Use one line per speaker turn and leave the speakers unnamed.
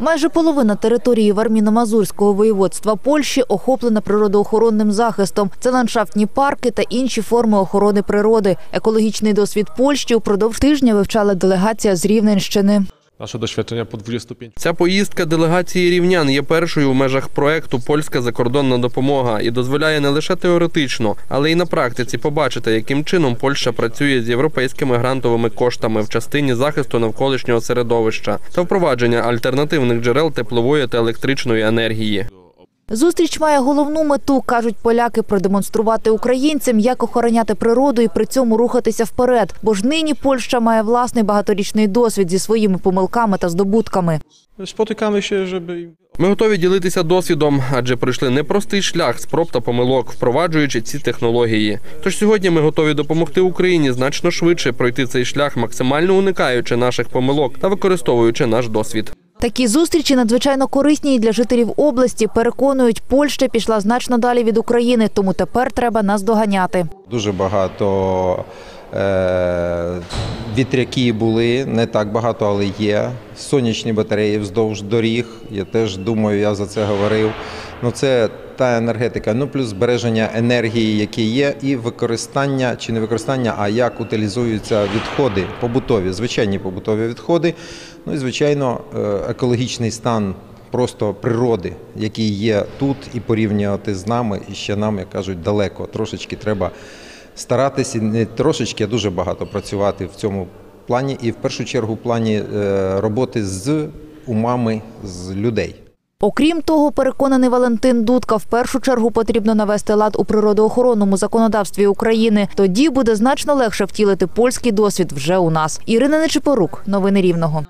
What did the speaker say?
Майже половина території Варміно-Мазурського воєводства Польщі охоплена природоохоронним захистом. Це ландшафтні парки та інші форми охорони природи. Екологічний досвід Польщі упродовж тижня вивчала делегація з Рівненщини.
Nasze doświadczenia по 25
Ця поїздка делегації рівнян є першою в межах проекту Польська закордонна допомога і дозволяє не лише теоретично, але й на практиці побачити, яким чином Польща працює з європейськими грантовими коштами в частині захисту навколишнього середовища та впровадження альтернативних джерел теплової та електричної енергії.
Зустріч має головну мету, кажуть поляки, продемонструвати українцям, як охороняти природу і при цьому рухатися вперед. Бо ж нині Польща має власний багаторічний досвід зі своїми помилками та здобутками.
Ми готові ділитися досвідом, адже пройшли непростий шлях спроб та помилок, впроваджуючи ці технології. Тож сьогодні ми готові допомогти Україні значно швидше пройти цей шлях, максимально уникаючи наших помилок та використовуючи наш досвід.
Такі зустрічі надзвичайно корисні і для жителів області. Переконують, Польща пішла значно далі від України, тому тепер треба нас доганяти.
Дуже багато е, вітряки були, не так багато, але є. Сонячні батареї вздовж доріг. Я теж думаю, я за це говорив. Ну, це та енергетика, ну плюс збереження енергії, які є, і використання чи не використання, а як утилізуються відходи побутові, звичайні побутові відходи. Ну і звичайно, е, екологічний стан просто природи, який є тут, і порівнювати з нами, і ще нам, як кажуть, далеко. Трошечки треба старатися, не трошечки, а дуже багато працювати в цьому плані, і в першу чергу в плані е, роботи з умами з людей.
Окрім того, переконаний Валентин Дудка, в першу чергу потрібно навести лад у природоохоронному законодавстві України. Тоді буде значно легше втілити польський досвід вже у нас. Ірина Нечипорук, новини Рівного.